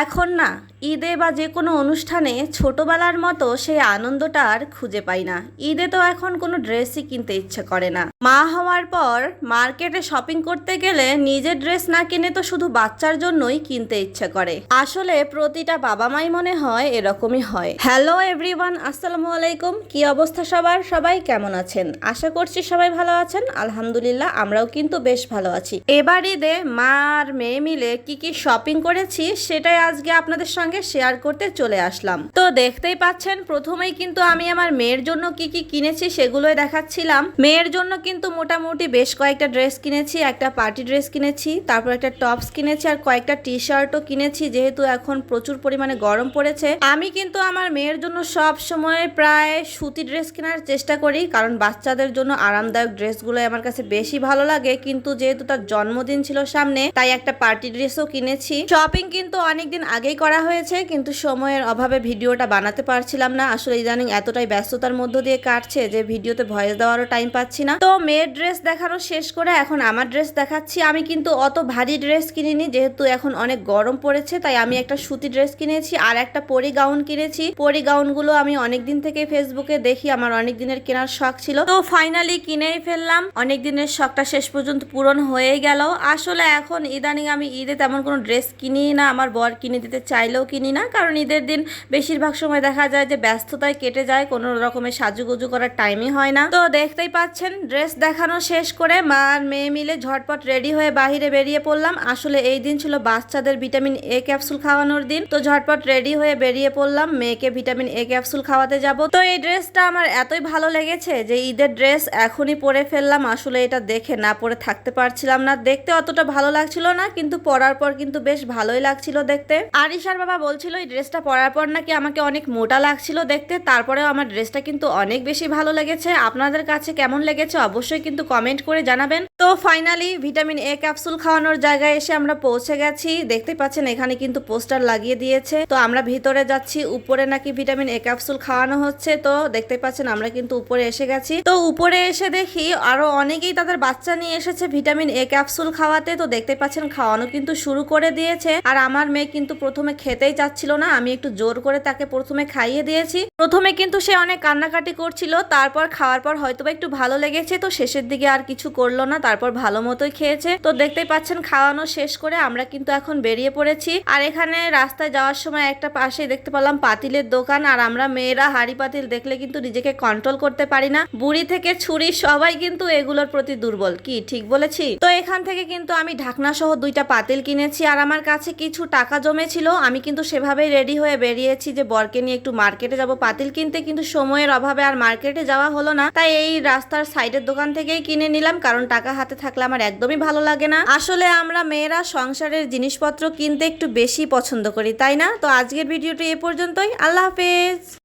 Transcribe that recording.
এখন না, ঈদে বা যে কোনো অনুষ্ঠানে ছোটবেলার মতো সেই আনন্দটা আর খুঁজে পাই না। ঈদে তো এখন কোনো ড্রেসই কিনতে ইচ্ছে করে না। মা হওয়ার পর মার্কেটে শপিং করতে গেলে নিজের ড্রেস না কিনে তো শুধু বাচ্চার জন্যই কিনতে ইচ্ছে করে। আসলে প্রতিটা বাবা মাই মনে হয় এরকমই হয়। হ্যালো এভরিওয়ান, আসসালামু আলাইকুম। কি অবস্থা সবার? সবাই কেমন আছেন? আশা করছি সবাই ভালো আছেন। আলহামদুলিল্লাহ, আমরাও কিন্তু বেশ ভালো আছি। এবার ঈদে মা আর মেয়ে মিলে কি কি শপিং করেছি সেটাই আজকে আপনাদের সঙ্গে শেয়ার করতে চলে আসলাম। তো দেখতেই পাচ্ছেন, প্রথমেই কিন্তু আমি আমার মেয়ের জন্য কি কি কিনেছি সেগুলোই দেখাচ্ছিলাম। মেয়ের জন্য কিন্তু মোটামুটি বেশ কয়েকটা ড্রেস কিনেছি, একটা পার্টি ড্রেস কিনেছি, তারপর একটা টপস কিনেছি আর কয়েকটা টি শার্টও কিনেছি যেহেতু এখন প্রচুর পরিমাণে গরম পড়েছে। আমি কিন্তু আমার মেয়ের জন্য সব সময় প্রায় সুতি ড্রেস কেনার চেষ্টা করি, কারণ বাচ্চাদের জন্য আরামদায়ক ড্রেসগুলো আমার কাছে বেশি ভালো লাগে। কিন্তু যেহেতু তার জন্মদিন ছিল সামনে, তাই একটা পার্টি ড্রেসও কিনেছি। শপিং কিন্তু অনেকদিন আগেই করা হয়েছে, কিন্তু সময়ের অভাবে ভিডিওটা বানাতে পারছিলাম না। আসলে ইদানিং এতটাই ব্যস্ততার মধ্য দিয়ে কাটছে যে ভিডিওতে ভয়েস দেওয়ারও টাইম পাচ্ছি না। তো মেয়ের ড্রেস দেখানো শেষ করে এখন আমার ড্রেস দেখাচ্ছি। আমি কিন্তু অত ভারী ড্রেস কিনিনি, যেহেতু এখন অনেক গরম পড়েছে, তাই আমি একটা সুতি ড্রেস কিনেছি আর একটা পরি গাউন কিনেছি। পরি গাউনগুলো আমি অনেক দিন থেকে ফেসবুকে দেখি, আমার অনেক দিনের কেনার শখ ছিল। তো ফাইনালি কিনেই ফেললাম। অনেক দিনের শখটা শেষ পর্যন্ত পূরণ হয়ে গেল। আসলে এখন ইদানিং আমি ঈদে তেমন কোনো ড্রেস কিনি না। আমার বর কিনে দিতে চাইলেও কিনি না। কারণ ঈদের দিন বেশিরভাগ সময় দেখা যায় যে ব্যস্ততায় কেটে যায়, কোনো রকমের সাজুগুজু করার টাইমই হয় না। তো দেখতেই পাচ্ছেন ড্রেস দেখানো শেষ করে মা আর মেয়ে মিলে ঝটপট রেডি হয়ে বাহিরে বেরিয়ে পড়লাম। আসলে এই দিন ছিল বাচ্চাদের ভিটামিন এ ক্যাপসুল খাওয়ানোর দিন। তো ঝটপট রেডি হয়ে বেরিয়ে পড়লাম, মেয়েকে ভিটামিন এ ক্যাপসুল খাওয়াতে যাব। তো এই ড্রেসটা আমার এতই ভালো লেগেছে যে ঈদের ড্রেস এখনই পরে ফেললাম। আসলে এটা দেখে না পরে থাকতে পারছিলাম না। দেখতে অতটা ভালো লাগছিল না, কিন্তু পরার পর কিন্তু বেশ ভালোই লাগছিল দেখতে। আরিশার বাবা বলছিল, এই ড্রেসটা পরার পর নাকি আমাকে অনেক মোটা লাগছিল দেখতে, তারপরেও আমার ড্রেসটা কিন্তু অনেক বেশি ভালো লেগেছে। আপনাদের কাছে কেমন লেগেছে অবশ্যই কিন্তু কমেন্ট করে জানাবেন। তো ফাইনালি ভিটামিন এ ক্যাপসুল খাওয়ানোর জায়গায় এসে আমরা পৌঁছে গেছি। দেখতে পাচ্ছেন, এখানে কিন্তু পোস্টার লাগিয়ে দিয়েছে। তো আমরা ভিতরে যাচ্ছি, উপরে নাকি ভিটামিন এ ক্যাপসুল খাওয়ানো হচ্ছে। তো দেখতে পাচ্ছেন, আমরা কিন্তু উপরে এসে গেছি। তো উপরে এসে দেখি আরও অনেকেই তাদের বাচ্চা নিয়ে এসেছে ভিটামিন এ ক্যাপসুল খাওয়াতে। তো দেখতে পাচ্ছেন, খাওয়ানো কিন্তু শুরু করে দিয়েছে। আর আমার মেয়ে কিন্তু প্রথমে খেতেই চাচ্ছিল না, আমি একটু জোর করে তাকে প্রথমে খাইয়ে দিয়েছি। প্রথমে কিন্তু সে অনেক কান্নাকাটি করছিল, তারপর খাওয়ার পর হয়তোবা একটু ভালো লেগেছে। তো শেষের দিকে আর কিছু করল না তারপর ভালো মতোই খেয়েছে। তো দেখতেই পাচ্ছেন, খাওয়ানো শেষ করে আমরা কিন্তু এখন বেরিয়ে পড়েছি। আর এখানে রাস্তায় যাওয়ার সময় একটা পাশে দেখতে পেলাম পাতিলের দোকান। আর আমরা মেয়েরা হাড়ি পাতিল দেখলে কিন্তু নিজেকে কন্ট্রোল করতে পারি না। বুড়ি থেকে ছুরি সবাই কিন্তু এগুলোর প্রতি দুর্বল। কি, ঠিক বলেছি? তো এখান থেকে কিন্তু আমি ঢাকনা সহ দুইটা পাতিল কিনেছি। আর আমার কাছে কিছু টাকা জমেছিল। আমি কিন্তু সেভাবেই রেডি হয়ে বেরিয়েছি যে বরকে নিয়ে একটু মার্কেটে যাব। পাতিল কিনতে কিন্তু সময়ের অভাবে আর মার্কেটে যাওয়া হলো না। তাই এই রাস্তার সাইডের দোকান থেকেই কিনে নিলাম। কারণ টাকা হাতে থাকলে আমার একদমই ভালো লাগে না। আসলে আমরা মেয়েরা সংসারের জিনিসপত্র কিনতে একটু বেশি পছন্দ করি, তাই না? তো আজকের ভিডিওটি এ পর্যন্তই। আল্লাহ হাফেজ।